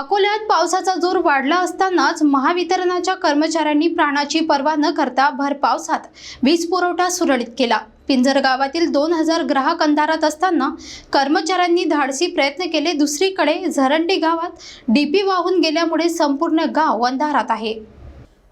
अकोल्यात पावसाचा जोर वाढला असतानाच महावितरणाच्या कर्मचाऱ्यांनी प्राणाची पर्वा न करता भर पावसात वीज पुरवठा सुरळीत केला. पिंजर गावातील दोन हजार ग्राहक अंधारात असताना कर्मचाऱ्यांनी धाडसी प्रयत्न केले. दुसरीकडे झरंडी गावात डीपी वाहून गेल्यामुळे संपूर्ण गाव अंधारात आहे.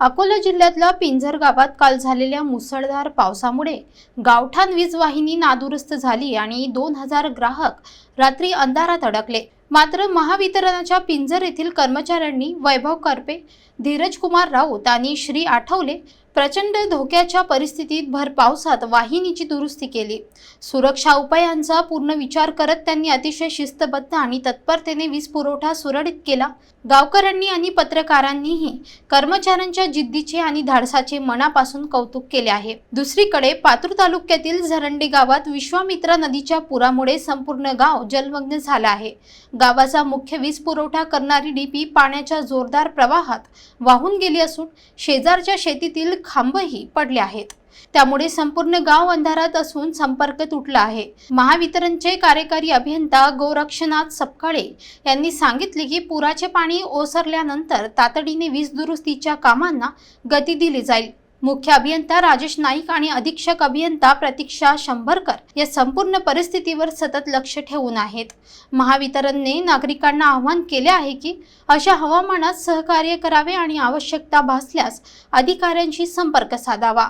अकोला जिल्ह्यातल्या पिंजर गावात काल झालेल्या मुसळधार पावसामुळे गावठाण वीज वाहिनी नादुरुस्त झाली आणि दोन हजार ग्राहक रात्री अंधारात अडकले. मात्र महावितरणाच्या पिंजर येथील कर्मचाऱ्यांनी वैभव करपे धीरज कुमार राऊत आणि श्री आठवले प्रचंड धोक्याच्या परिस्थितीत भर पावसात वाहिनीची दुरुस्ती केली. सुरक्षा उपायांचा पूर्ण विचार करत त्यांनी अतिशय शिस्तबद्ध आणि तत्परतेने वीज पुरवठा सुरळीत केला. गावकऱ्यांनी आणि पत्रकारांनीही कर्मचाऱ्यांच्या जिद्दीचे आणि धाडसाचे मनापासून कौतुक केले आहे. दुसरीकडे पातूर तालुक्यातील झरंडी गावात विश्वामित्रा नदीच्या पुरामुळे संपूर्ण गाव जलमग्न झालं आहे. गावाचा मुख्य वीज पुरवठा करणारी डीपी पाण्याच्या जोरदार प्रवाहात वाहून गेली असून शेजारच्या शेतीतील खांबही पडले आहेत. त्यामुळे संपूर्ण गाव अंधारात असून संपर्क तुटला आहे. महावितरणचे कार्यकारी अभियंता गोरक्षनाथ सपकाळे यांनी सांगितले की पुराचे पाणी ओसरल्यानंतर तातडीने वीज दुरुस्तीच्या कामांना गती दिली जाईल. मुख्य अभियंता राजेश नाईक आणि अधीक्षक अभियंता प्रतीक्षा शंभरकर या संपूर्ण परिस्थितीवर सतत लक्ष ठेवून आहेत. महावितरणने नागरिकांना आवाहन केले आहे की अशा हवामानात सहकार्य करावे आणि आवश्यकता भासल्यास अधिकाऱ्यांशी संपर्क साधावा.